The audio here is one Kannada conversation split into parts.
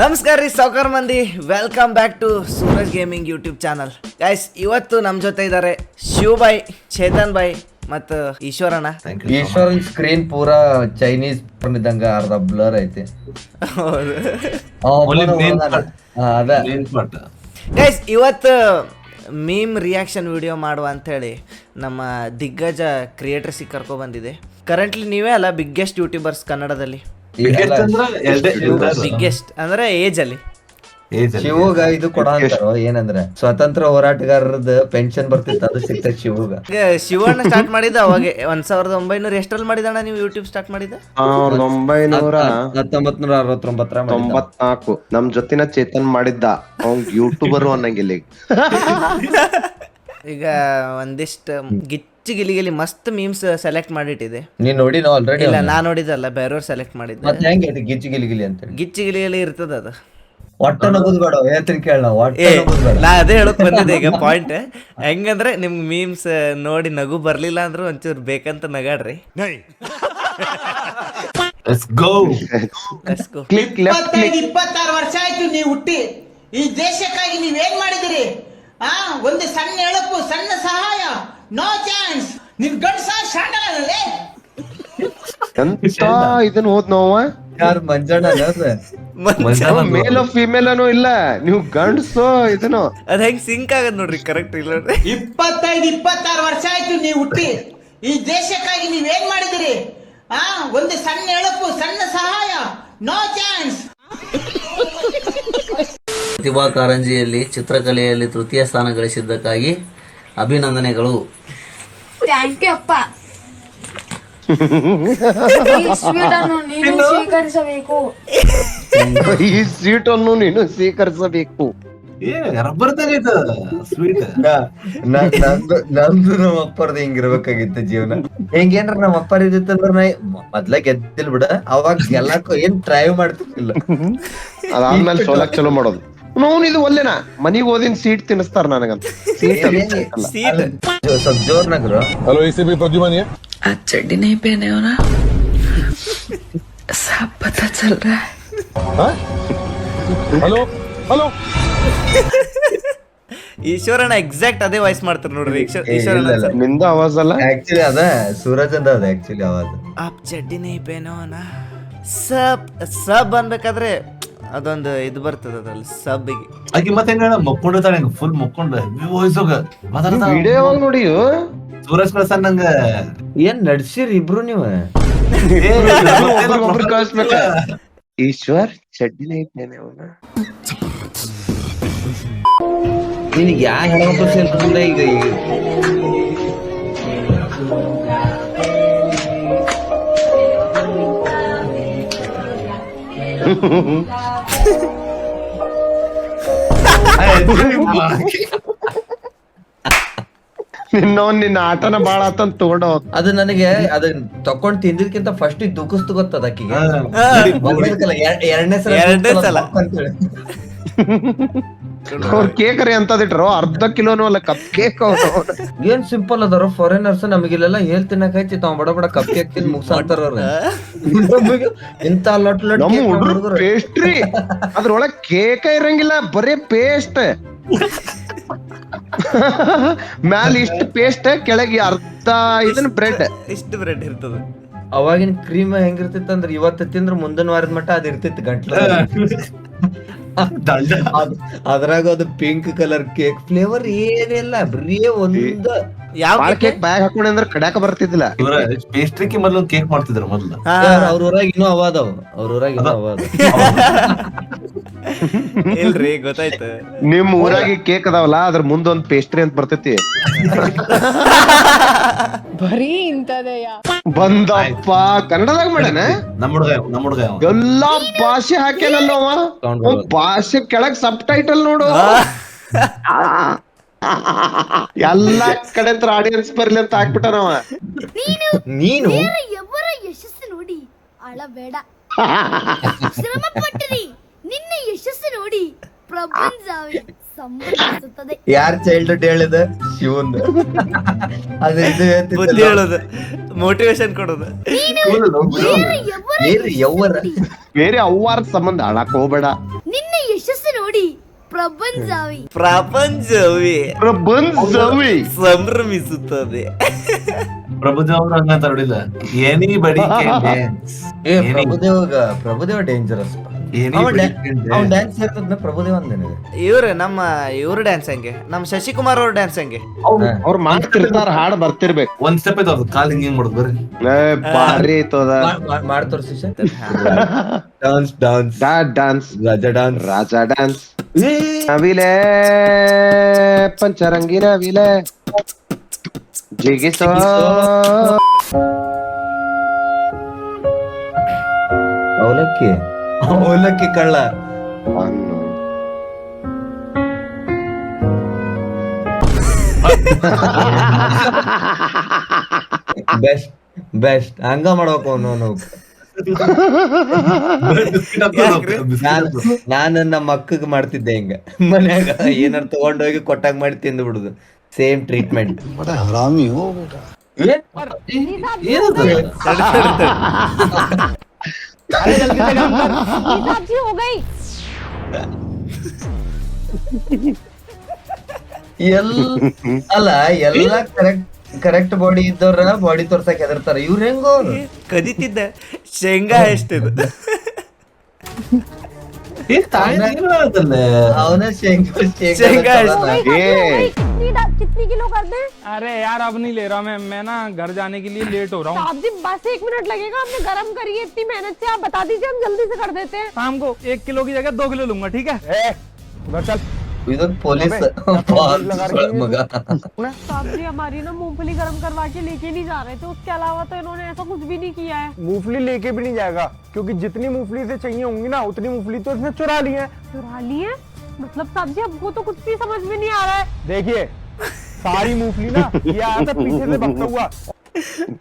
ನಮಸ್ಕಾರ ರೀ ಸೌಕರ್ ಮಂದಿ. Welcome back to Suraj gaming YouTube channel guys ಇವತ್ತು ನಮ್ ಜೊತೆ ಇದ್ದಾರೆ ಶಿವಬಾಯ್ ಚೇತನ್ ಬಾಯ್ ಮತ್ತು ಈಶ್ವರಣ್ಣ. ಈಶ್ವರನ್ ಸ್ಕ್ರೀನ್ ಪೂರಾ ಚೈನೀಸ್ ಇದ್ದಂಗ ಅರ್ಧ ಬ್ಲರ್ ಐತಿ. ಹೌದು. ಅದ. ಗೈಸ್ ಇವತ್ತು ಮೀಮ್ ರಿಯಾಕ್ಷನ್ ವಿಡಿಯೋ ಮಾಡುವ ಹೇಳಿ ನಮ್ಮ ದಿಗ್ಗಜ ಕ್ರಿಯೇಟರ್ಸಿಗೆ ಕರ್ಕೊ ಬಂದಿದೆ. ಕರೆಂಟ್ಲಿ ನೀವೇ ಅಲ್ಲ ಬಿಗ್ಗೆಸ್ಟ್ ಯೂಟ್ಯೂಬರ್ಸ್ ಕನ್ನಡದಲ್ಲಿ. ಬಿಗ್ಗೆಸ್ಟ್ ಅಂದ್ರೆ ಏಜ್ ಏಜ್ ಶಿವಗ ಇದು ಕೊಡ ಅಂತಾರೋ ಏನಂದ್ರೆ ಸ್ವತಂತ್ರ ಹೋರಾಟಗಾರರದ ಪೆನ್ಷನ್ ಬರ್ತಿತ್ತು ಅದು ಸಿಕ್ತ ಶಿವಗ. ಶಿವಣ್ಣ ಸ್ಟಾರ್ಟ್ ಮಾಡಿದ ಅವಾಗ ಒಂದ್ ಸಾವಿರದ ಒಂಬೈನೂರ ಎಷ್ಟರಲ್ಲಿ ಮಾಡಿದಣ್ಣ ನೀವು ಯೂಟ್ಯೂಬ್ ಸ್ಟಾರ್ಟ್ ಮಾಡಿದ ಒಂಬೈನೂರ ಹತ್ತೊಂಬತ್ ನೂರ ಅರವತ್ತೊಂಬತ್ತರ ತೊಂಬತ್ನಾಲ್ಕು. ನಮ್ ಜೊತಿನ ಚೇತನ್ ಮಾಡಿದ್ದ. ಅವ್ನ್ ಯೂಟ್ಯೂಬರ್ ಅನ್ನಂಗಿಲ್ಲ ಈಗ. ಒಂದಿಷ್ಟು ಒಂದಿಷ್ಟು ಗಿಚ್ಚಿ ಗಿಲಿಗಿಲಿ ಮಸ್ತ್ ಮೀಮ್ಸ್ ಸೆಲೆಕ್ಟ್ ಮಾಡಿಟ್ಟಿದೆ. ನೀನ್ ನೋಡಿ ನಾವು ಆಲ್ರೆಡಿ ಇಲ್ಲ ನಾ ನೋಡಿದಲ್ಲ ಬೇರೆಯವ್ರು ಸೆಲೆಕ್ಟ್ ಮಾಡಿದ್ದೆ. ಮತ್ತೆ ಹೆಂಗೆ ಗಿಚ್ಚಿ ಗಿಲಿ ಗಿಲಿ ಅಂತೇಳಿ ಗಿಚ್ಚಿ ಗಿಲಿಗಿಲಿ ಇರ್ತದ ಅದು. ಒಟ್ಟ ನಗುದ್ ಬೇಡ ಹೇಳ್ತೀನಿ ಕೇಳ ನಾವು. ಒಟ್ಟ ಏ ಬೇಡ. ನಾ ಅದೇ ಹೇಳಕ್ ಬಂದಿದ್ದೆ ಈಗ ಪಾಯಿಂಟ್ ಹೆಂಗಂದ್ರೆ ನಿಮ್ಗೆ ಮೀಮ್ಸ್ ನೋಡಿ ನಗು ಬರ್ಲಿಲ್ಲ ಅಂದ್ರೂ ಒಂಚೂರು ಬೇಕಂತ ನಗಾಡ್ರಿ. Let's go Let's click left ಇಪ್ಪತ್ತೈದು ಇಪ್ಪತ್ತಾರು ವರ್ಷ ಆಯ್ತು ನೀವು ಹುಟ್ಟಿ. ಈ ದೇಶಕ್ಕಾಗಿ ನೀವೇನ್ ಮಾಡಿದಿರಿ? ಆ ಒಂದು ಸಣ್ಣ ಎಳಪು ಸಣ್ಣ ಸಹಾಯ. ನೋ ಚಾನ್ಸ್ ನಿನ್ ಗಂಡಸ ಶಾಂಡಲೇ ಎಂತ ಇದನ್ನ ಹೋದ್ ನೋವ? ಯಾರು ಮಂಜಣ್ಣ ಮಂಚ- ಮೇಲ್ ಫಿಮೇಲ್ ಅನ್ನೋ ಇಲ್ಲ. ನೀವು ಗಂಡ್ಸು ಇದನ್ನು. ಅದ್ ಹೆಂಗ್ ಸಿಂಕ್ ಆಗದ್ ನೋಡ್ರಿ ಕರೆಕ್ಟ್ ಇಲ್ಲ ನೋಡ್ರಿ. ಇಪ್ಪತ್ತೈದು ಇಪ್ಪತ್ತಾರು ವರ್ಷ ಆಯ್ತು ನೀವು ಹುಟ್ಟಿ. ಈ ದೇಶಕ್ಕಾಗಿ ನೀವ್ ಏನ್ ಮಾಡಿದಿರಿ? ಆ ಒಂದು ಸಣ್ಣ ಎಳಪು ಸಣ್ಣ ಸಹಾಯ. ನೋ ಚಾನ್ಸ್ ಪ್ರತಿಭಾ ಕಾರಂಜಿಯಲ್ಲಿ ಚಿತ್ರಕಲೆಯಲ್ಲಿ ತೃತೀಯ ಸ್ಥಾನ ಗಳಿಸಿದ್ದಕ್ಕಾಗಿ ಅಭಿನಂದನೆಗಳು. ಥ್ಯಾಂಕ್ ಯು ಅಪ್ಪ. ಈ ಸ್ವೀಟ್ ಅನ್ನು ನೀನು ಸ್ವೀಕರಿಸಬೇಕು. ಈ ಸೀಟ್ ಅನ್ನು ನೀನು ಸ್ವೀಕರಿಸಬೇಕು. ಏ ರಬ್ಬರ್ ಸ್ವೀಟ್ ನಂದು ನಂದು ನಮ್ಮ ಅಪ್ಪರ್ದ ಹಿಂಗಿರ್ಬೇಕಾಗಿತ್ತು ಜೀವನ. ಹೆಂಗೇನ್ರ ನಮ್ಮ ಅಪ್ಪರ್ ಇದ್ದಿತ್ತಂದ್ರ ನಾ ಮೊದ್ಲ ಗೆದ್ದಿಲ್ ಬಿಡ. ಅವಾಗ ಗೆಲ್ಲಕ್ಕೂ ಏನ್ ಟ್ರೈ ಮಾಡ್ತಿರ್ಲಿಲ್ಲ. ಅದಾದ್ಮೇಲೆ ಸೋಲಕ್ ಚಲೋ ಮಾಡೋದು. ನೋನ್ ಇದು ಒಲ್ಲೆನ? ಮನಿಗ್ ಹೋದಿನ ಸೀಟ್ ತಿನ್ನಿಸ್ತಾರ ನನಗಂತ. Seat seat. ಸ್ವಲ್ಪ ಹಲೋ ಎ ಸಿ ಬಿ ಪ್ರದ್ಯುಮನಿಯ? ಆ ಚಡ್ಡಿನೇ ಬೇನೆ ಅವನ? ಸಾಪ್ ಪತಾ ಚಲ್ ರಹ ಹಲೋ? ಹಲೋ? ಈಶ್ವರಣ್ಣ ಎಕ್ಸಾಕ್ಟ್ ಅದೇ ವಾಯ್ಸ್ ಮಾಡ್ತಾರೆ ನೋಡ್ರಿ. ಈಶ್ವರಣ್ಣ ನಿಂದ ಆವಾಜ್ ಅಲ್ಲ? ಆಕ್ಚುಲಿ ಅದ ಸೂರಜಂದ ಅದ ಆಕ್ಚುಲಿ ಆವಾಜ್. ಆಪ್ ಚಡ್ಡಿನೇ ಬೇನೋನ ಸಬ್ ಸಬ್ ಅನ್ಬೇಕಾದ್ರೆ ಅದೊಂದು ಇದು ಬರ್ತದ ಅದ್ರಲ್ಲಿ ಸಬ್ಬಿಗೆ. ಆಕಿ ಮತ್ತೆ ಹೆಂಗ ಮಕ್ಕೊಂಡಿರ್ತಾಳೆ ಹೆಂಗ? ಫುಲ್ ಮಕ್ಕೊಂಡ. ವಾಯ್ಸ್ ಹೋಗ. ವಿಡಿಯೋ ನೋಡಿ. ಸೂರಜ್ ಕಳ್ಸನ್ ನಂಗ. ಏನ್ ನಡ್ಸಿರಿ ಇಬ್ರು ನೀವು? ಈಶ್ವರ್ ಚಡ್ಡಿನ ಇದ್ದೇನೆ ಅವನ ನಿನಗೆ ಯಾ ಸೇರ್ಕೊಂಡ ಈಗ. ನಿನ್ನವನ್ ನಿನ್ನ ಆಟನ ಬಾಳ ಅಂತ ತಗೊಂಡ ಅದು ನನಗೆ ಅದನ್ನ ತಕೊಂಡ್ ತಿಂದಿದ್ಕಿಂತ ಫಸ್ಟ್ ದುಃಖಸ್ತು ಗೊತ್ತದ ಆಕಿಗೆ ಎರಡನೇ ಸಲ ಎರಡನೇ ಸಲ. ಅಂತೇಳಿ. ಅವ್ರ ಕೇಕ್ ರೀ ಅಂತದಿಟ್ರು ಅರ್ಧ ಕಿಲೋನು ಅಲ್ಲ ಕಪ್ ಕೇಕ್ ಏನ್ ಸಿಂಪಲ್ ಅದಾರ ಫಾರಿನರ್ಸ್ ನಮಗಿಲ್ಲೆಲ್ಲ ಹೇಳ್ ತಿನ್ನಕೈತಿ ತಾವ್ ಬಡ ಬಡ ಕಪ್ ಕೇಕ್ ತಿನ್ ಮುಗ್ಸಾಂತಾರ ಅವ್ರ. ನಮಗೆ ಇಂತ ಲಟ್ ಲಟ್ ನಮ್ಮ ಹುಡುಗರು ಪೇಸ್ಟ್ರಿ ಅದ್ರೊಳಗ್ ಕೇಕ ಇರಂಗಿಲ್ಲ ಬರೀ ಪೇಸ್ಟ್ ಮ್ಯಾಲ ಇಷ್ಟ ಪೇಸ್ಟ್ ಕೆಳಗೆ ಅರ್ಧ ಇದನ್ ಬ್ರೆಡ್ ಇಷ್ಟು ಬ್ರೆಡ್ ಇರ್ತದ. ಅವಾಗಿನ ಕ್ರೀಮ್ ಹೆಂಗಿರ್ತಿತ್ತು ಅಂದ್ರೆ ಇವತ್ತು ತಿಂದ್ರ ಮುಂದಿನ ವಾರದ ಮಟ್ಟ ಅದು ಇರ್ತಿತ್ತು ಗಂಟ್ಲ. ಅದ್ರಾಗ ಅದು ಪಿಂಕ್ ಕಲರ್ ಕೇಕ್ ಫ್ಲೇವರ್ ಏನಿಲ್ಲ ಬರೀ ಒಂದ ಯಾವ? ಕೇಕ್ ಬ್ಯಾಗ್ ಹಾಕೊಂಡೆ ಅಂದ್ರೆ ಕಡ್ಯಾಕ ಬರ್ತಿದ್ದಿಲ್ಲ. ಇವ್ರ ಪೇಸ್ಟ್ರಿಕಿ ಮೊದ್ಲು ಕೇಕ್ ಮಾಡ್ತಿದ್ರು ಮೊದ್ಲು. ಅವ್ರ ಊರಾಗ ಇನ್ನೂ ಅವಾದವ್ ಅವ್ರ ಊರಾಗ ಇನ್ನೂ ಅವ. ಇಲ್ರಿ ಗೊತ್ತಾಯ್ತು. ನಿಮ್ ಊರಾಗಿ ಕೇಕ್ ಅದಾವಲ್ಲ ಅದ್ರ ಮುಂದ ಒಂದ್ ಪೇಸ್ಟ್ರಿ ಅಂತ ಬರ್ತೈತಿ. ಬರೀ ಬಂದಪ್ಪ ಕನ್ನಡದಾಗ ಮಾಡ್ಯಾನ? ನಮ್ಮ ಹುಡುಗ ನಮ್ಮ ಹುಡುಗ ಅವ. ಎಲ್ಲಾ ಭಾಷೆ ಹಾಕ್ಯಾನಲ್ಲ ಅವ. Sound ಭಾಷೆ ಕೆಳಗ್ ಸಬ್ ಟೈಟಲ್ ನೋಡು ಎಲ್ಲಾ ಕಡೆ ಅಂತ ಆಡಿಯನ್ಸ್ ಬರ್ಲಿ ಅಂತ ಹಾಕ್ಬಿಟ್ಟನವ ನೀನು ಎವರ ಯಶಸ್ಸು ನೋಡಿ. ಅಳಬೇಡ ಶ್ರಮ ಪಟ್ಟಿರಿ ನಿನ್ನ ಯಶಸ್ಸು ನೋಡಿ ಪ್ರಪಂಚವೇ ಸಂಭ್ರಮಿಸುತ್ತದೆ ಯಾರ್ ಚೈಲ್ಡ್ಹುಡ್ ಹೇಳಿದ? ಶಿವನ್ ಅದು ಇದು ಹೇಳ್ತಿದ್ದಲ್ಲ. ಬುದ್ಧಿ ಹೇಳೋದು. ಮೋಟಿವೇಶನ್ ಕೊಡೋದು. ಏನ್ರಿ ಯವ್ವರ ಬೇರೆ ಅವ್ವಾರ ಸಂಬಂಧ. ಹಾಳಾಕ್ ಹೋಗ್ಬೇಡ. ನಿನ್ನ ಪ್ರಪಂಚವಿ. ಪ್ರಪಂಚವೇ. ಪ್ರಬಂಧವಿ ಸಂಭ್ರಮಿಸುತ್ತದೆ. ಪ್ರಭುದೇವ್ ಅವ್ರು ಹಂಗಂತ ನೋಡಿಲ್ಲ. ಎನಿ ಬಡಿ ಏ ಪ್ರಭುದೇವಾಗ ಪ್ರಭುದೇವ ಡೇಂಜರಸ್ ಅವ್ನ್ ಡ್ಯಾನ್ಸ್ ಇರ್ತದ ಪ್ರಭುದೇವ ಅಂದೇನೆ ಇವ್ರೆ ನಮ್ಮ ಇವ್ರ ಡ್ಯಾನ್ಸ್ ಹಂಗೆ? ನಮ್ಮ ಶಶಿಕುಮಾರ್ ಅವ್ರ ಡ್ಯಾನ್ಸ್ ಹಂಗೆ? ಅವ್ರ ಮಾಡ್ತಿರ್ತಾರ ಹಾಡ್ ಬರ್ತಿರ್ಬೇಕು. ಒಂದ್ ಸ್ಟೆಪ್ ಐತ ಅದು ಕಾಲ್ ಹಿಂಗ್ ಹಿಂಗ್ ಮಾಡೋದು ಬರ್ರಿ. ಏ, ಭಾರಿ ಐತದ ಮಾಡಿ ತೋರಿಸಿ dance dance dance. Raja dance ರಾಜಾ ಡ್ಯಾನ್ಸ್ ನವಿಲೆ ಪಂಚರಂಗಿ ನವಿಲೆ ಜಿಗಿಸೋ. ಅವಲಕ್ಕಿ. ಅವಲಕ್ಕಿ ಕಳ್ಳ. ಬೆಸ್ಟ್ ಬೆಸ್ಟ್ ಹಂಗ ಮಾಡ್ಬೇಕು ಅವನು. ನಾನು ನಮ್ಮ ಅಕ್ಕಗ್ ಮಾಡ್ತಿದ್ದೆ ಹಿಂಗ. ಮನ್ಯಾಗ ಏನಾರ ತಗೊಂಡೋಗಿ ಕೊಟ್ಟಾಗ ಮಾಡಿ ತಿಂದು ಬಿಡುದು. ಸೇಮ್ ಟ್ರೀಟ್ಮೆಂಟ್ ಎಲ್ಲ ಅಲ್ಲ ಎಲ್ಲ ಕರೆಕ್ಟ್ ಕರೆಕ್ಟ್ ಬಾಡಿ ಇದ್ದವ್ರ ಬಾಡಿ ತೋರ್ಸಕ್ ಹೆದರ್ತಾರ ಇವ್ರ ಹೆಂಗೋ ಕದಿತಿದ್ದ ಶೇಂಗಾ ಎಷ್ಟಿದು ಅವನ ಶೇಂಗಾ ಶೇಂಗಾ ಶೇಂಗಾ ಎಷ್ಟು? ಏ कितनी किलो कर दे अरे यार अब नहीं ले रहा मैं मैं ना घर जाने के लिए लेट हो रहा हूँ साहब जी बस एक मिनट लगेगा हमने गरम करी है इतनी मेहनत से आप बता दीजिए हम जल्दी से कर देते हैं शाम को एक किलो की जगह दो किलो लूंगा ठीक है ए, उधर चल पुलिस साहब हमारी ना मूंगफली गर्म करवा के लेके नहीं जा रहे थे उसके अलावा तो इन्होंने ऐसा कुछ भी नहीं किया है। मूंगफली लेके भी नहीं जाएगा क्योंकि जितनी मूंगफली से चाहिए होंगी ना उतनी मूंगफली तो इसने चुरा ली है। चुरा ली है? मतलब साहब जी हमको तो कुछ भी समझ में नहीं आ रहा है। देखिए सारी मूंगफली ना ये आया था पीछे से बकता हुआ।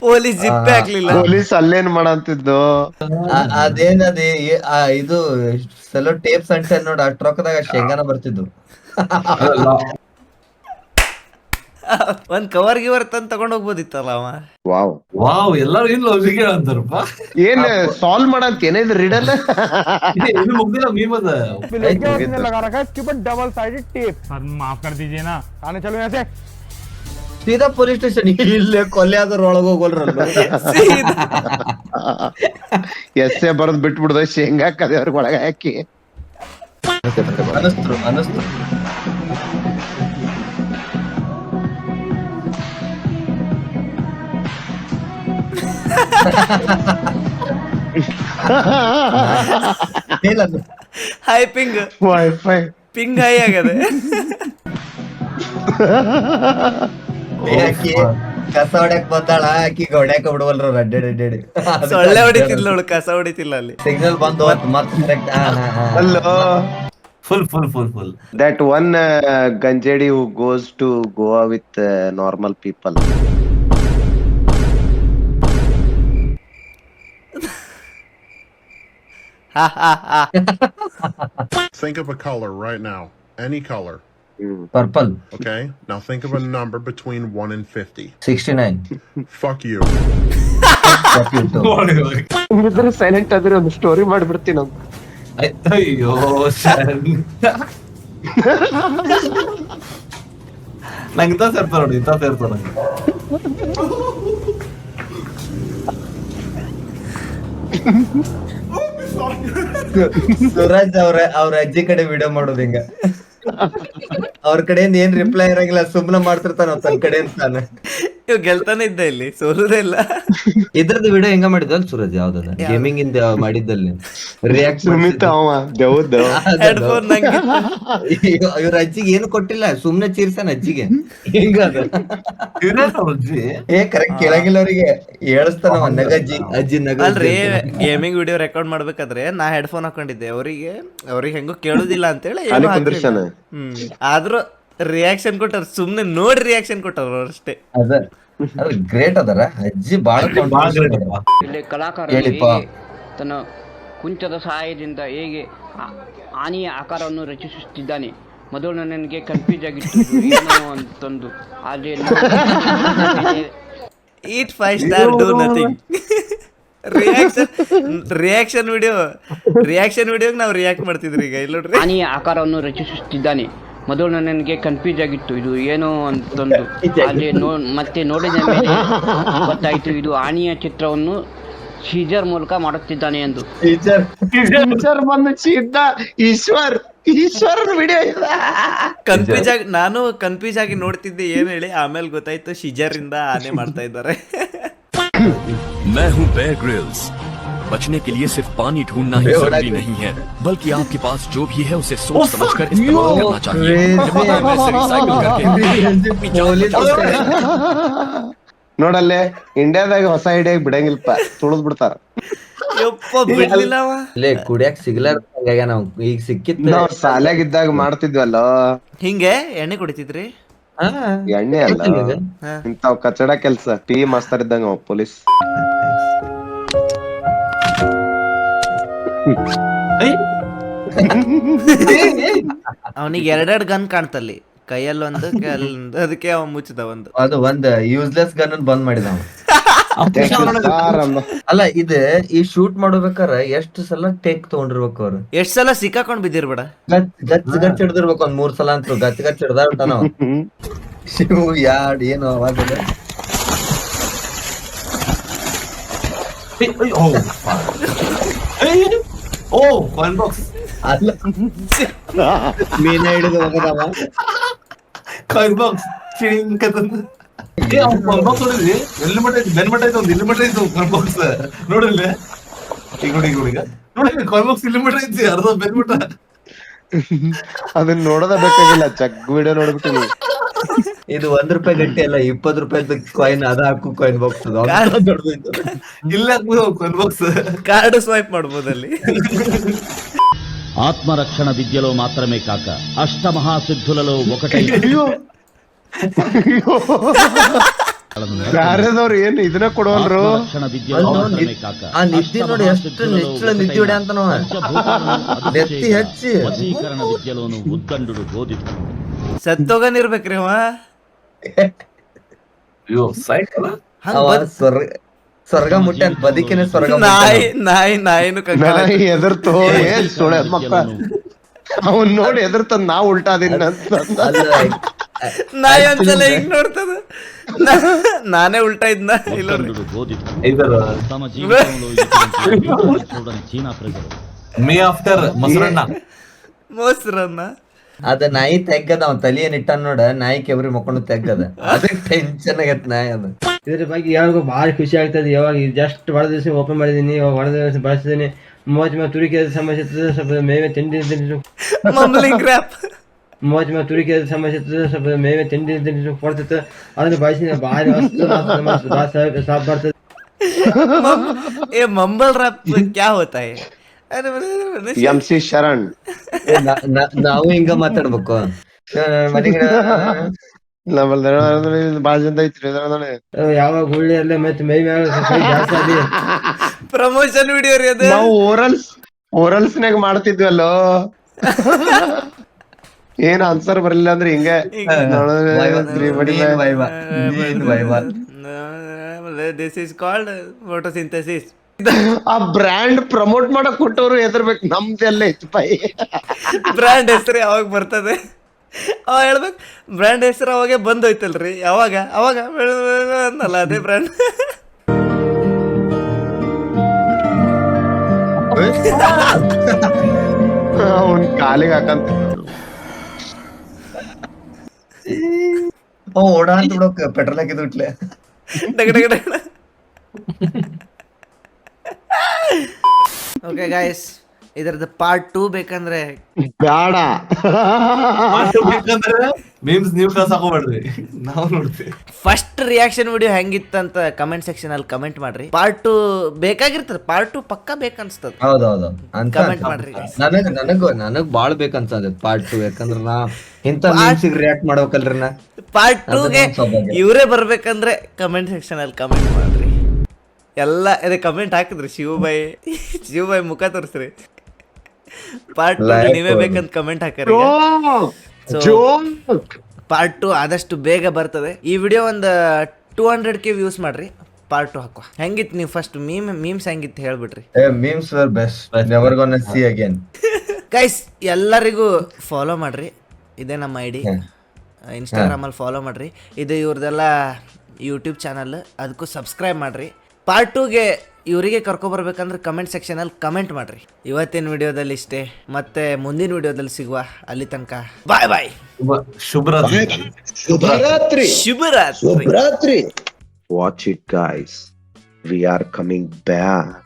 ಪೊಲೀಸ್ ಜಿಪ್ಪೆ ಹಾಕ್ಲಿಲ್ಲ ಪೊಲೀಸ್ ಅಲ್ಲೇನ್ ಮಾಡಂತಿದ್ದು ಆ- ಅದೇನದೇ ಏ- ಆ ಇದು ಸೆಲೋ ಟೇಪ್ಸ್ ಅಂತ ನೋಡ ಅಷ್ಟ್ ರೊಕ್ಕದಾಗ ಶೇಂಗಾನ ಬರ್ತಿದ್ದು ಒಂದ್ ಕವರ್ ಗಿವರ್ ತಂದ್ ತಗೊಂಡ್ ಹೋಗ್ಬೋದಿತ್ತಲ್ಲ ಅವ ವಾವ್ ವಾವ್ ಎಲ್ಲಾರು ಇಲ್ಲ ಲೌಜಿಗೆ ಅಂತಾರಪ್ಪ ಏನ್ ಸಾಲ್ವ್ ಮಾಡಂತ ಏನಿದ್ ರಿಡಲ್ ಇದು ಇನ್ನು ಮುಗ್ದಿಲ್ಲ ಮೀಮದ प्लेट के उसने लगा रखा है इसके ऊपर डबल साइडेड टेप सर माफ कर दीजिए ना आने चलो यहाँ से ಸೀದಾ ಪೊಲೀಸ್ ಸ್ಟೇಷನ್ ಇಲ್ಲೇ ಕೊಲೆ ಆದ್ರ ಒಳಗ ಹೋಗೋಲ್ರಲ್ಲ ಎಸ್ ಎ ಬರದ್ ಬಿಟ್ಬಿಡ್ದ ಶೇಂಗಾ ಕದೇವ್ರಿಗೆ ಒಳಗ ಹಾಕಿ. ಅನಸ್ತರು ಅನಸ್ತರು. ಏನದು? High ping wifi ping high ಆಗದೆ. ಆಕಿ ಕಸ ಹೊಡ್ಯಾಕ್ ಬಂದಾಳ ಆಕಿ ಹೊಡ್ಯಾಕ ಬಿಡವಲ್ರ ಅಡ್ಡಾಡಿ ಅಡ್ಡಾಡಿ ಸೊಳ್ಳೆ ಹೊಡಿತಿಲ್ಲ ಅವಳು ಕಸ ಹೊಡಿತಿಲ್ಲ ಅಲ್ಲಿ. ಸಿಗ್ನಲ್ ಬಂದ್ ಹೋತ್ ಮತ್ correct full full full full that one ಗಂಜೇಡಿ who goes to Goa with normal people ಹಾ ಹಾ ಹಾ Think of a color right now. Any color. Purple Okay? Now think of a number between 1 and 50. Sixty nine Fuck you. ಇದ್ರೆ ಸೈಲೆಂಟ್ ಆದ್ರೆ ಒಂದು ಸ್ಟೋರಿ ಮಾಡ್ಬಿಡ್ತೀನಿ ನಾವು ಅಯ್ಯೋ ಶರಣ್. ನಂಗೆ ಇಂಥ ಸೇರ್ತಾರ ನೋಡಿ ಇಂಥ ಸೇರ್ತಾರ ನಂಗೆ ಸುರಾಜ್ ಅವ್ರ ಅವ್ರ ಅಜ್ಜಿ ಕಡೆ ವಿಡಿಯೋ ಮಾಡೋದ್ ಹಿಂಗ ಅವ್ರ ಕಡೆಯಿಂದ ಏನ್ ರಿಪ್ಲೈ ಇರಂಗಿಲ್ಲ ಸುಮ್ನೆ ಮಾಡ್ತಿರ್ತಾನ ಅವ್ನ್ ತನ್ನ ಕಡೆ ತಾನ. ಇವ್ ಗೆಲ್ತಾನೆ ಇದ್ದ ಇಲ್ಲಿ ಸೋಲುದೇ ಇಲ್ಲ. ಇದ್ರದ್ದು ವಿಡಿಯೋ ಹೆಂಗ ಮಾಡಿದ್ದಲ್ ಸೂರಜ್ ಯಾವ್ದದ? ಗೇಮಿಂಗ್ ಇಂದ ಮಾಡಿದ್ದಲ್ಲಿ. ರಿಯಾಕ್ಷನ್ ಸುಮಿತ್ ಅವ ದೇವ್ ಹೆಡ್ಫೋನ್ ನಂಗೆ. ಇವ್ರ ಅಜ್ಜಿಗೆ ಏನು ಕೊಟ್ಟಿಲ್ಲ ಸುಮ್ನೆ ಚೀರ್ಸಾನ ಅಜ್ಜಿಗೆ. ಅವ್ರ ಏ ಕರೆಕ್ಟ್ ಕೇಳಂಗಿಲ್ಲ ಅವ್ರಿಗೆ ಹೇಳಿಸ್ತಾನ ಅವ ನಗಜ್ಜಿ ಅಜ್ಜಿ ನಗ ಅಲ್ರಿ ಗೇಮಿಂಗ್ ವಿಡಿಯೋ ರೆಕಾರ್ಡ್ ಮಾಡ್ಬೇಕಾದ್ರೆ ನಾ ಹೆಡ್ಫೋನ್ ಹಾಕೊಂಡಿದ್ದೆ. ಅವರಿಗೆ ಅವ್ರಿಗೆ ಹೆಂಗೋ ಕೇಳುದಿಲ್ಲ ಅಂತ ಹೇಳಿ ಅಲ್ಲಿ ಹಾಕ್ಲಿಲ್ಲ. ಕುಂದ್ರಿಸ್ಯಾನ. ಹ್ಮ್. ಆದ್ರೂ ರಿಯಾಕ್ಷನ್ ಕೊಟ್ಟಾರ ಸುಮ್ನೆ ನೋಡಿ ರಿಯಾಕ್ಷನ್ ಕೊಟ್ಟಾರ ಅವ್ರು ಅಷ್ಟೇ. ಅದ. ಅದ್ರ ಗ್ರೇಟ್ ಅದರ. ಅಜ್ಜಿ ಬಾಳ. ಇಲ್ಲಿ ಕಲಾಕಾರ ಹೇಳಿಪ್ಪ. ತನ್ನ ಕುಂಚದ ಸಹಾಯದಿಂದ ಹೇಗೆ ಆ- ಆನೆಯ ಆಕಾರವನ್ನು ರಚಿಸುತ್ತಿದ್ದಾನೆ. ಮೊದಲು ನನಗೆ ಕನ್ಫ್ಯೂಸ್ ಆಗಿತ್ತು. ಇದು ಏನು ಅಂತಂದು. ಆದರೆ eat five star do nothing reaction reaction video reaction ವಿಡಿಯೋಗೆ ನಾವು ರಿಯಾಕ್ಟ್ ಮಾಡ್ತಿದ್ರಿ ಈಗ. ಇಲ್ಲ ನೋಡ್ರಿ. ಆನೆಯ ಆಕಾರವನ್ನು ರಚಿಸುತ್ತಿದ್ದಾನೆ. ಮೊದಲು ನನಗೆ ಕನ್ಫ್ಯೂಸ್ ಆಗಿತ್ತು. ಇದು ಏನು ಅಂತಂದು. ಅಲ್ಲಿ ನೋ ಮತ್ತೆ ನೋಡಿದ ಮೇಲೆ ಗೊತ್ತಾಯಿತು. ಇದು ಆನಿಯ ಚಿತ್ರವನ್ನು ಸೀಜರ್ ಮೂಲಕ ಮಾಡುತ್ತಿದ್ದಾನೆ ಎಂದು. ಟೀಚರ್ ಟೀಚರ್ ಬಂದು ಸೀದಾ ಈಶ್ವರ್ ಈಶ್ವರನ್ ವಿಡಿಯೋ ಇಲ್ಲ ಕನ್ಫ್ಯೂಸ್ ಆಗಿ ನಾನು ಕನ್ಫ್ಯೂಸ್ ಆಗಿ ನೋಡ್ತಿದ್ದೆ. ಏನ್ ಹೇಳಿ? ಆಮೇಲೆ ಗೊತ್ತಾಯ್ತು. ಶಿಜರ್ ಇಂದ ಆನೆ ಮಾಡ್ತಾ ಇದ್ದಾರೆ. मैं हूं बेयर ग्रिल्स बचने के लिए सिर्फ पानी ढूंढना ही जरूरी नहीं है बल्कि आपके पास जो भी है उसे सोच समझ कर इस्तेमाल करना चाहिए लिफाफा में से रिसाइकल करके ನೋಡಲ್ಲೇ ಇಂಡಿಯಾದಾಗ ಹೊಸ ಐಡಿಯಾ ಬಿಡಂಗಿಲ್ಪ ತುಳಿದ್ ಬಿಡ್ತಾರ ಯಪ್ಪ ಬಿಡ್ಲಿಲ್ಲ ಅವ ಲೇ ಕುಡಿಯಕ್ ಸಿಗ್ಲಾರ ನಾವು ಈಗ ಸಿಕ್ಕಿತ್ತು ನಾವ್ ಶಾಲ್ಯಾಗಿದ್ದಾಗ ಮಾಡ್ತಿದ್ವಲ್ಲ ಹಿಂಗೆ ಎಣ್ಣೆ ಕುಡಿತಿದ್ರಿ ಹಾ. ಎಣ್ಣೆ ಅಲ್ಲ ಹಾ. ಇಂತಾವ್ ಕಚಡ ಕೆಲ್ಸ ಟಿ ಮಾಸ್ತರ್ ಇದ್ದಂಗ ಅವ ಪೊಲೀಸ್ ಅವನಿಗೆ ಎರಡೆರಡು ಗನ್ ಕಾಣ್ತಲ್ಲಿ. ಕೈಯಲ್ಲಿ ಒಂದು ಕೈಯಲ್ಲೊಂದು ಅದಕ್ಕೆ ಅವ ಮುಚ್ಚಿದ ಒಂದು. ಅದು ಒಂದ್ ಯೂಸ್ಲೆಸ್ ಗನ್ ಬಂದ್ ಮಾಡಿದ. ಅಲ್ಲ ಇದು ಈ ಶೂಟ್ ಮಾಡ್ಬೇಕಾರ ಎಷ್ಟ್ ಸಲ ಟೇಕ್ ತಗೊಂಡಿರ್ಬೇಕು ಅವ್ರು? ಎಷ್ಟ್ ಸಲ ಸಿಕ್ಕಾಕೊಂಡ್ ಬಿದ್ದಿರ್ಬೇಡ. ಗಚ್ ಗಚ್ ಹಿಡ್ದಿರ್ಬೇಕು ಒಂದ್ ಮೂರ್ ಸಲ ಅಂತ. ಗಚ್ ಗಚ್ ಹಿಡ್ದ ನಾವ್ ಶಿವು ಯಾಡ್ ಏನು ಅವಾಗ ಅದು? ಓ ಕಾಯಿನ್ ಬಾಕ್ಸ್ ಅಲ್ಲ ಮೀನ ಹಿಡಿದು ಹೋಗದವ ಕಾಯಿನ್ ಬಾಕ್ಸ್ ಚಿಂಕ್ ಅಂತಂದು ಏ ಅವ್ನ್ ಕಾಯಿನ್ ಬಾಕ್ಸ್ ನೋಡಿದ್ರಿ ಎಲ್ಲಿ ಮಟ್ಟ ಐತಿ ಬೆನ್ ಮಟ್ಟ ಐತಿ ಒಂದು ಇಲ್ಲಿ ಮಟ್ಟ ಐತಿ ಕಾಯಿನ್ ಬಾಕ್ಸ್ ನೋಡಿಲ್ಲ ಈಗ ನೋಡಿ ಈಗ ನೋಡಿ ಈಗ ನೋಡಿ ಕಾಯಿನ್ ಬಾಕ್ಸ್ ಇಲ್ಲಿ ಮಟ್ಟ ಐತಿ ಅರ್ಧ ಬೆನ್ ಮಟ್ಟ ಅದನ್ನ ನೋಡೋದ ಬೇಕಾಗಿಲ್ಲ ಚಕ್ ವಿಡಿಯೋ ನೋಡ್ಬಿಟ್ಟಿನಿ ಇದು ಒಂದ್ ರೂಪಾಯಿ ಗಟ್ಟಿ ಅಲ್ಲ ಇಪ್ಪತ್ ರೂಪಾಯಿ ಕಾಯಿನ್ ಅದ ಹಾಕು ಕಾಯಿನ್ ಬಾಕ್ಸ್ ಇಲ್ಲ ಹಾಕ್ಬೋದು ಕಾಯಿನ್ ಬಾಕ್ಸ್ ಕಾರ್ಡ್ ಸ್ವೈಪ್ ಮಾಡ್ಬೋದಲ್ಲಿ ఆత్మరక్షణ విద్యలో మాత్రమే కాక అష్టమహాసిద్ధులలో ఒకటై ಬ್ಯಾರೆದವ್ರು ಏನ್ ಇದನ್ನ ಕೊಡವಲ್ರು ఆత్మరక్షణ విద్యలో మాత్రమే కాక ಆ ನಿದ್ದೆ ನೋಡಿ ಎಷ್ಟು ನಿಚ್ಚಳ ನಿದ್ದೆ ಹೊಡೆ ಅಂತ ನಾವ ನೆತ್ತಿ ಹಚ್ಚಿ వశీకరణ విద్యలోను ఉద్దండు బోధితు ಸತ್ತೋಗನಿರ್ಬೇಕ್ರಿ ಅವ ಅಯ್ಯೋ ಸೈಟ್ ಅಲ್ಲ ಹಂಗ್ ಅವ ಬದ್- ಸ್ವರ್ಗ ಸ್ವರ್ಗ ಮುಟ್ಟ ಅಂತ ಬದುಕಿನ ಸ್ವರ್ಗ ಮುಟ್ಟ ನಾಯಿ ನಾಯಿ ನಾಯಿನು ಕಂಗಾಲ ನಾಯಿ ಎದರ್ತೋ ಏನ್ ಸುಳೆ ಮಕ್ಕ ಅವನ್ ನೋಡಿ ಎದರ್ತಂದ್ ನಾ ಉಲ್ಟಾದಿನ ಅಂತ ಅಲ್ಲ ನಾಯಿ ಒಂದ್ಸಲ ಹಿಂಗ್ ನೋಡ್ತದ ನಾ- ನಾನೇ ಉಲ್ಟಾ ಇದ್ನ ಇಲ್ಲ ನೋಡ್ರಿ ఉద్దండు బోధితు ಇದರ తమ జీవితంలో ఇటువంటి విపత్తులు చూడని చీనా ప్రజలు ಮೇ ಆಫ್ಟರ್ ಮೊಸರನ್ನ ಮೊಸರನ್ನ ಅದ ನಾಯಿ ತೆಗ್ಗದ ಅವ್ನ ತಲಿಯನ್ ಇಟ್ಟ ನೋಡ ನಾಯಿ ಕೆಬ್ರಿ ಮಕ್ಕೊಂಡು ತೆಗ್ಗದ. ಅದಕ್ಕೆ ಟೆನ್ಷನ್ ಆಗತ್ ನಾಯಿ ಅದು. ಇದ್ರ ಬಗ್ಗೆ ಯಾವಾಗ ಭಾರಿ ಖುಷಿ ಆಗ್ತದೆ ಯಾವಾಗ ಜಸ್ಟ್ ಬಡ ದಿವಸ ಓಪನ್ ಮಾಡಿದೀನಿ ಇವಾಗ ಒಳ ದಿವಸ ಬಳಸಿದೀನಿ ಮೋಜ್ ಮ ತುರಿಕೆ ಸಮಸ್ಯೆ ಸ್ವಲ್ಪ ಮೇವೆ ತಿಂಡಿ ಮೋಜ್ ಮ ತುರಿಕೆ ಸಮಸ್ಯೆ ಇರ್ತದೆ ಸ್ವಲ್ಪ ಮೇವೆ ತಿಂಡಿ ತಿಂಡಿ ಕೊಡ್ತಿತ್ತು. ಅದನ್ನ ಬಳಸಿದ ಭಾರಿ ಸಾಪ್ ಬರ್ತದೆ. ಮಂಬಲ್ ರಾಪ್ ಕ್ಯಾ ಹೋತಾ ಎಂ ಸಿ ಶರಣ್ ನಾವು ಹಿಂಗ ಮಾತಾಡ್ಬೇಕು ಬಾಳ ಜನ ಐತ್ರಿ ಯಾವಾಗ ಗುಳ್ಳಿ ಅಲ್ಲೇ ಮತ್ತೆ ಮೈ ಜಾಸ್ತಿ ಪ್ರಮೋಷನ್ ವಿಡಿಯೋ ರೀ ಅದು ನಾವು ಓರಲ್ಸ್ ಓರಲ್ಸ್ ನಾಗ ಮಾಡ್ತಿದ್ವಲ್ಲೋ ಏನ್ ಆನ್ಸರ್ ಬರಲಿಲ್ಲ ಅಂದ್ರೆ ಹಿಂಗೆ ದಿಸ್ ಇಸ್ ಕಾಲ್ಡ್ ಫೋಟೋಸಿಂಥಸಿಸ್ ಆ ಬ್ರ್ಯಾಂಡ್ ಪ್ರಮೋಟ್ ಮಾಡಕ್ ಕೊಟ್ಟವ್ರು ಹೆದರ್ಬೇಕು. ನಮ್ದೆಲ್ಲ ಐತಿ ಪೈ. ಬ್ರ್ಯಾಂಡ್ ಹೆಸರು ಯಾವಾಗ ಬರ್ತದೆ? ಅವ ಹೇಳ್ಬೇಕು. ಬ್ರ್ಯಾಂಡ್ ಹೆಸರು ಅವಾಗೆ ಬಂದೋಯ್ತಲ್ರಿ. ಯಾವಾಗ? ಅವಾಗ. ಅನ್ನಲ್ಲ ಅದೇ ಬ್ರ್ಯಾಂಡ್ ಅವನ್ ಕಾಲಿಗೆ ಹಾಕಂತ. ಓಡ ಬಿಡೋಕೆ ಬಿಡೋಕ್ ಪೆಟ್ರೋಲ್ ಹಾಕಿದ್ ಬಿಟ್ಲೆ ಡಗ ಡಗ ಡಗ ಓಕೆ ಗಾಯ್ಸ್ ಇದರದ್ದು ಪಾರ್ಟ್ ಟೂ ಬೇಕಂದ್ರೆ ಬೇಡ ಬೇಕಂದ್ರೆ ಮೀಮ್ಸ್ ನೀವು ಹಾಕೋಬೇಡ್ರಿ ನಾವು ನೋಡ್ತೀವಿ. ಫಸ್ಟ್ ರಿಯಾಕ್ಷನ್ ವಿಡಿಯೋ ಹೆಂಗಿತ್ತಂತ ಕಮೆಂಟ್ ಸೆಕ್ಷನ್ ಅಲ್ಲಿ ಕಮೆಂಟ್ ಮಾಡ್ರಿ. ಪಾರ್ಟ್ ಟು ಬೇಕಾಗಿರ್ತದೆ. ಪಾರ್ಟ್ ಟು ಪಕ್ಕ ಬೇಕನ್ಸ್ತದ. ಹೌದೌದು. ಅಂತ ಕಮೆಂಟ್ ಮಾಡ್ರಿ ನನಗೆ ನನಗ್ ನನಗ್ ಬಾಳ್ ಬೇಕನ್ಸದ ಪಾರ್ಟ್ ಟು ಯಾಕಂದ್ರೆ ನಾ ಇಂತ ಗೆ ರಿಯಾಕ್ಟ್ ಮಾಡ್ಬೇಕಲ್ರಿ ನಾ. Part two. ಇವರೇ ಬರ್ಬೇಕಂದ್ರೆ ಕಮೆಂಟ್ ಸೆಕ್ಷನ್ ಅಲ್ಲಿ ಕಮೆಂಟ್ ಮಾಡ್ರಿ. ಎಲ್ಲ ಅದೇ ಕಮೆಂಟ್ ಹಾಕಿದ್ರಿ ಶಿವಬಾಯಿ. ಶಿವಬಾಯಿ ಮುಖ ತೋರಿಸ್ರಿ. ಪಾರ್ಟ್ ಟು ನೀವೇ ಬೇಕಂತ ಕಮೆಂಟ್ ಹಾಕರಿ ಸೊ ಪಾರ್ಟ್ ಟು ಆದಷ್ಟು ಬೇಗ ಬರ್ತದೆ. ಈ ವಿಡಿಯೋ ಒಂದು ಟೂ ಹಂಡ್ರೆಡ್ ಕೆ ವ್ಯೂಸ್ ಮಾಡ್ರಿ. ಪಾರ್ಟ್ ಟು ಹಾಕುವ. ಹೆಂಗಿತ್ತು ನೀವು ಫಸ್ಟ್ ಮೀಮ್ ಮೀಮ್ಸ್ ಹೆಂಗಿತ್ತು ಹೇಳ್ಬಿಡ್ರಿ. Memes were best never gonna see again guys ಎಲ್ಲರಿಗೂ ಫಾಲೋ ಮಾಡ್ರಿ. ಇದೇ ನಮ್ಮ ಐ ಡಿ ಇನ್ಸ್ಟಾಗ್ರಾಮಲ್ಲಿ ಫಾಲೋ ಮಾಡ್ರಿ. ಇದು ಇವ್ರದೆಲ್ಲ ಯೂಟ್ಯೂಬ್ ಚಾನಲ್ ಅದಕ್ಕೂ ಸಬ್ಸ್ಕ್ರೈಬ್ ಮಾಡ್ರಿ. ಪಾರ್ಟ್ ಟೂಗೆ ಇವರಿಗೆ ಕರ್ಕೊಬರ್ಬೇಕಂದ್ರೆ ಕಮೆಂಟ್ ಸೆಕ್ಷನಲ್ಲಿ ಕಮೆಂಟ್ ಮಾಡ್ರಿ. ಇವತ್ತಿನ ವಿಡಿಯೋದಲ್ಲಿ ಇಷ್ಟೇ ಮತ್ತೆ ಮುಂದಿನ ವಿಡಿಯೋದಲ್ಲಿ ಸಿಗುವ ಅಲ್ಲಿ ತನಕ. ಬಾಯ್ ಬಾಯ್ ಶುಭರಾತ್ರಿ. ಶುಭರಾತ್ರಿ. ಶುಭರಾತ್ರಿ. ಶುಭರಾತ್ರಿ. Watch it guys we are coming back